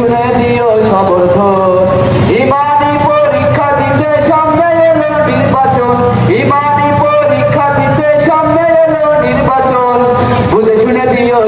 শুনে দিও সমর্থন। ইমানি পরীক্ষা দিতে সামনে এলো নির্বাচন। ইমানি পরীক্ষা দিতে সামনে এলো নির্বাচন। বুঝে শুনে দিও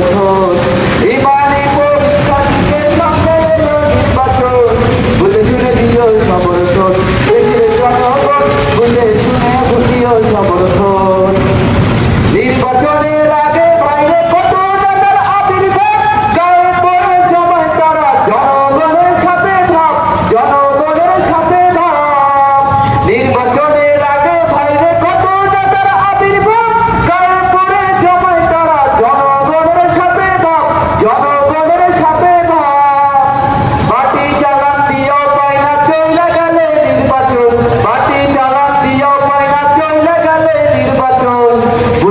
প্রথম patrol, nega lady patrol.